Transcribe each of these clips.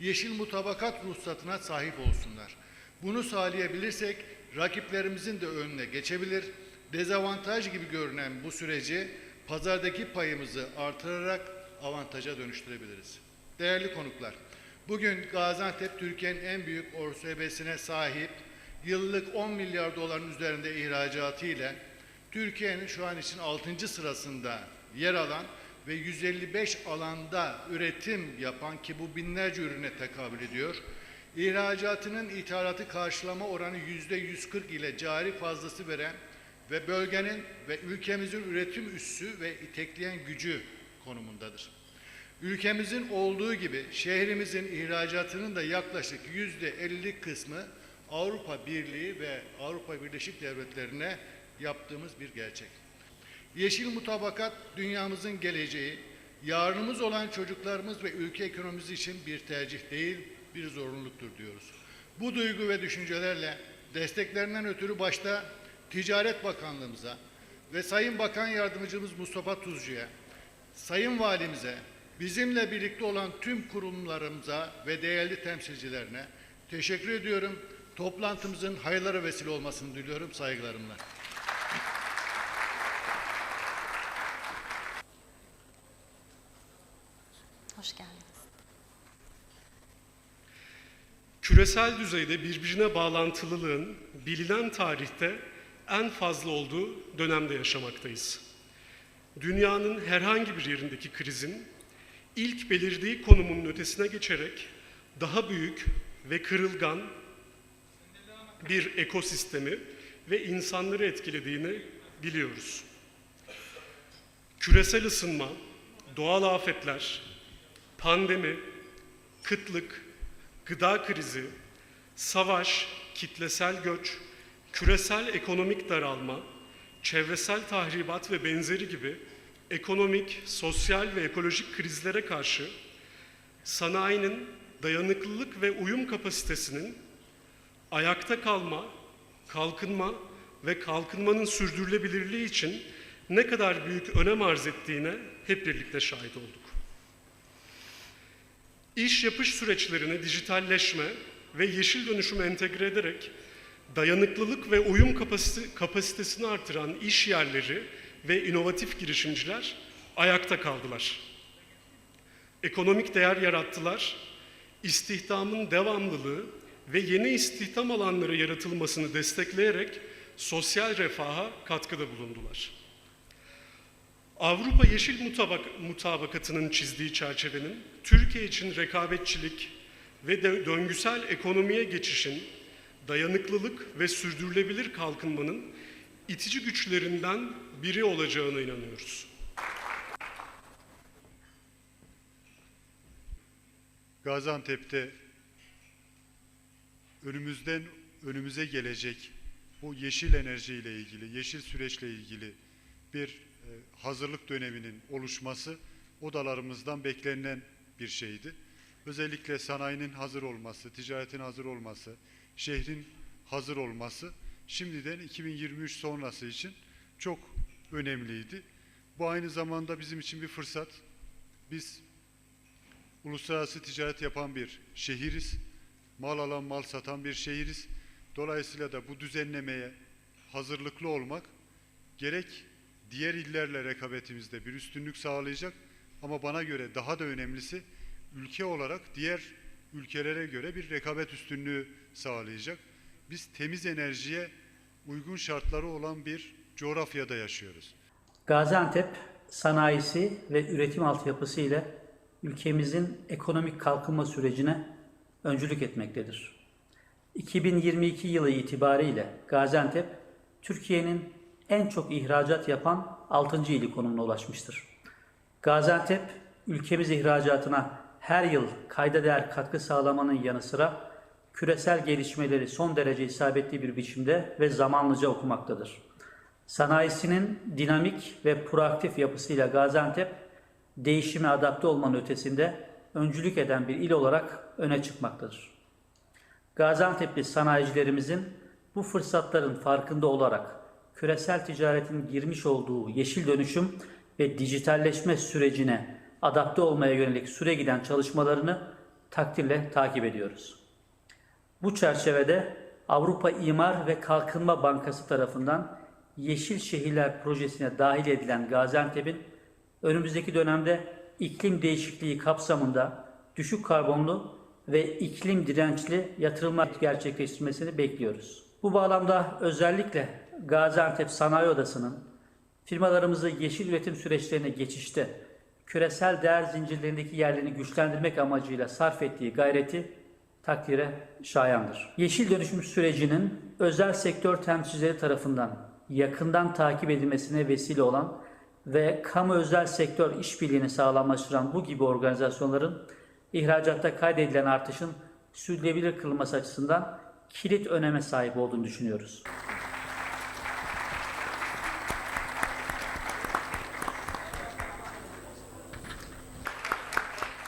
yeşil mutabakat ruhsatına sahip olsunlar. Bunu sağlayabilirsek rakiplerimizin de önüne geçebilir. Dezavantaj gibi görünen bu süreci pazardaki payımızı artırarak avantaja dönüştürebiliriz. Değerli konuklar, bugün Gaziantep Türkiye'nin en büyük OSB'sine sahip yıllık 10 milyar doların üzerinde ihracatı ile Türkiye'nin şu an için 6. sırasında yer alan ve 155 alanda üretim yapan ki bu binlerce ürüne tekabül ediyor. İhracatının ithalatı karşılama oranı yüzde 140 ile cari fazlası veren ve bölgenin ve ülkemizin üretim üssü ve itekleyen gücü konumundadır. Ülkemizin olduğu gibi şehrimizin ihracatının da yaklaşık yüzde 50 kısmı Avrupa Birliği ve Avrupa Birleşik Devletleri'ne yaptığımız bir gerçek. Yeşil mutabakat dünyamızın geleceği, yarınımız olan çocuklarımız ve ülke ekonomisi için bir tercih değil, bir zorunluluktur diyoruz. Bu duygu ve düşüncelerle desteklerinden ötürü başta Ticaret Bakanlığımıza ve Sayın Bakan Yardımcımız Mustafa Tuzcu'ya, Sayın Valimize, bizimle birlikte olan tüm kurumlarımıza ve değerli temsilcilerine teşekkür ediyorum. Toplantımızın hayırlara vesile olmasını diliyorum saygılarımla. Hoş geldiniz. Küresel düzeyde birbirine bağlantılılığın bilinen tarihte en fazla olduğu dönemde yaşamaktayız. Dünyanın herhangi bir yerindeki krizin ilk belirdiği konumun ötesine geçerek daha büyük ve kırılgan bir ekosistemi ve insanları etkilediğini biliyoruz. Küresel ısınma, doğal afetler, pandemi, kıtlık, gıda krizi, savaş, kitlesel göç, küresel ekonomik daralma, çevresel tahribat ve benzeri gibi ekonomik, sosyal ve ekolojik krizlere karşı sanayinin dayanıklılık ve uyum kapasitesinin ayakta kalma, kalkınma ve kalkınmanın sürdürülebilirliği için ne kadar büyük önem arz ettiğine hep birlikte şahit olduk. İş yapış süreçlerini dijitalleşme ve yeşil dönüşüm entegre ederek dayanıklılık ve uyum kapasite- kapasitesini artıran iş yerleri ve inovatif girişimciler ayakta kaldılar. Ekonomik değer yarattılar, istihdamın devamlılığı ve yeni istihdam alanları yaratılmasını destekleyerek sosyal refaha katkıda bulundular. Avrupa Yeşil Mutabak Mutabakatı'nın çizdiği çerçevenin Türkiye için rekabetçilik ve de döngüsel ekonomiye geçişin, dayanıklılık ve sürdürülebilir kalkınmanın itici güçlerinden biri olacağına inanıyoruz. Gaziantep'te önümüzden önümüze gelecek bu yeşil enerji ile ilgili, yeşil süreçle ilgili bir hazırlık döneminin oluşması odalarımızdan beklenen bir şeydi. Özellikle sanayinin hazır olması, ticaretin hazır olması, şehrin hazır olması şimdiden 2023 sonrası için çok önemliydi. Bu aynı zamanda bizim için bir fırsat. Biz uluslararası ticaret yapan bir şehiriz. Mal alan, mal satan bir şehiriz. Dolayısıyla da bu düzenlemeye hazırlıklı olmak gerek diğer illerle rekabetimizde bir üstünlük sağlayacak ama bana göre daha da önemlisi ülke olarak diğer ülkelere göre bir rekabet üstünlüğü sağlayacak. Biz temiz enerjiye uygun şartları olan bir coğrafyada yaşıyoruz. Gaziantep sanayisi ve üretim altyapısı ile ülkemizin ekonomik kalkınma sürecine öncülük etmektedir. 2022 yılı itibariyle Gaziantep, Türkiye'nin en çok ihracat yapan 6. ili konumuna ulaşmıştır. Gaziantep, ülkemiz ihracatına her yıl kayda değer katkı sağlamanın yanı sıra küresel gelişmeleri son derece isabetli bir biçimde ve zamanlıca okumaktadır. Sanayisinin dinamik ve proaktif yapısıyla Gaziantep, değişime adapte olmanın ötesinde öncülük eden bir il olarak öne çıkmaktadır. Gaziantep'li sanayicilerimizin bu fırsatların farkında olarak küresel ticaretin girmiş olduğu yeşil dönüşüm ve dijitalleşme sürecine adapte olmaya yönelik süre giden çalışmalarını takdirle takip ediyoruz. Bu çerçevede Avrupa İmar ve Kalkınma Bankası tarafından Yeşil Şehirler Projesi'ne dahil edilen Gaziantep'in önümüzdeki dönemde iklim değişikliği kapsamında düşük karbonlu ve iklim dirençli yatırımlar gerçekleştirmesini bekliyoruz. Bu bağlamda özellikle Gaziantep Sanayi Odası'nın firmalarımızı yeşil üretim süreçlerine geçişte küresel değer zincirlerindeki yerlerini güçlendirmek amacıyla sarf ettiği gayreti takdire şayandır. Yeşil dönüşüm sürecinin özel sektör temsilcileri tarafından yakından takip edilmesine vesile olan ve kamu özel sektör işbirliğini sağlamlaştıran bu gibi organizasyonların ihracatta kaydedilen artışın sürdürülebilir kılınması açısından kilit öneme sahip olduğunu düşünüyoruz.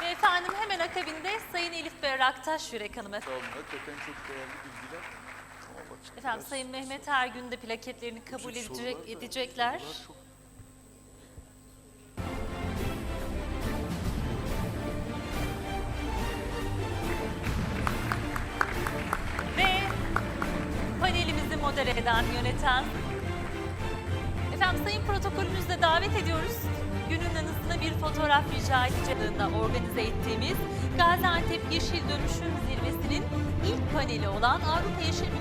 Ve efendim hemen akabinde Sayın Elif Berraktaş Yürek Hanımefendi. Sağ olun. Hakikaten çok değerli bilgiler. Ama bak, Efendim biraz Sayın Mehmet Ergün de plaketlerini kabul edecek, sorular da- edecekler. sorular çok- eden, yöneten Efendim sayın protokolümüzle davet ediyoruz. Günün anısına bir fotoğraf rica edeceğiz. organize ettiğimiz Gaziantep Yeşil Dönüşüm Zirvesi'nin ilk paneli olan Avrupa Yeşil